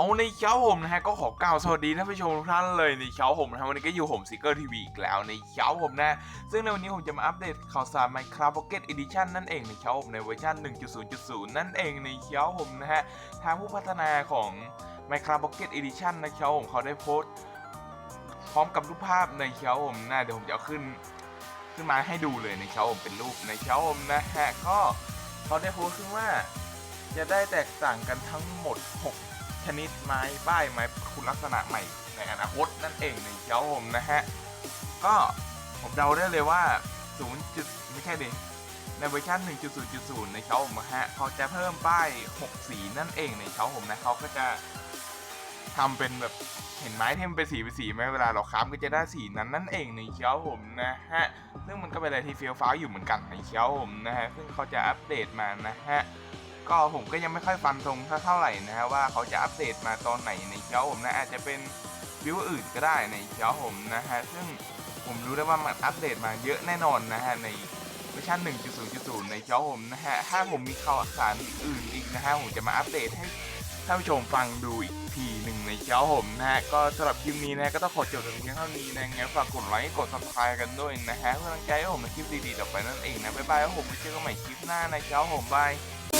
เอาในเช้าผมนะฮะก็ขอกล่าวสวัสดีท่านผู้ชมทุกท่านเลยในเช้าผมนะฮะวันนี้ก็อยู่ผมซิกเกอร์ทีวีอีกแล้วในเช้าผมนะ ซึ่งในวันนี้ผมจะมาอัปเดตข่าวสาร Minecraft Pocket Edition นั่นเองในเช้าผมในเวอร์ชัน1.0.0 นั่นเองในเช้าผมนะฮะทางผู้พัฒนาของ Minecraft Pocket Edition ในเช้าผมเขาได้โพสต์ พร้อมกับรูปภาพในเช้าผมนะเดี๋ยวผมจะเอาขึ้น ขึ้นมาให้ดูเลยในเช้าผมเป็นรูปในเช้าผมนะฮะก็เขาได้โพสต์ขึ้นว่า จะได้แตกต่างกันทั้งหมด 6 ชนิดไม้ป้ายไม้คุณลักษณะใหม่ในอนาคตนั่นเองในเช้าผมนะฮะ ก็ผมเดาได้เลยว่า 0. จุดไม่ใช่ดิในเวอร์ชัน1.0.0 ในเช้าผมนะฮะเขาจะเพิ่มป้าย 6 สีนั่นเองในเช้าผมนะเขาก็จะทำเป็นแบบเห็นไม้ที่มันเป็นสีเป็นสีไหมเวลาเราค้ำก็จะได้สีนั้นนั่นเองในเช้าผมนะฮะซึ่งมันก็เป็นอะไรที่เฟี้ยวฟ้าวอยู่เหมือนกันในเช้าผมนะฮะซึ่งเขาจะอัปเดตมานะฮะ ก็ผมก็ยังไม่ค่อยฟันธงเท่าไหร่นะฮะว่าเขาจะอัปเดตมาตอนไหนในเช้าผมนะอาจจะเป็นวิวอื่นก็ได้ในเช้าผมนะฮะซึ่งผมรู้ได้ว่ามันอัปเดตมาเยอะแน่นอนนะฮะในเวอร์ชัน1.0.0 ในเช้าผมนะฮะถ้าผมมีข่าวสารอื่นอีกนะฮะผมจะมาอัปเดตให้ท่านผู้ชมฟังดูอีกทีหนึ่งในเช้าผมนะฮะก็สำหรับคลิปนี้นะก็ต้องขอจบแต่เพียงเท่านี้นะงั้นฝากกดไลค์กด subscribe กันด้วยนะฮะเพื่อกำลังใจให้ผมในคลิปดีๆต่อไปนั่นเองนะบ๊ายบายแล้วผมไปเจอกันใหม่คลิปหน้าในเช้าผมบาย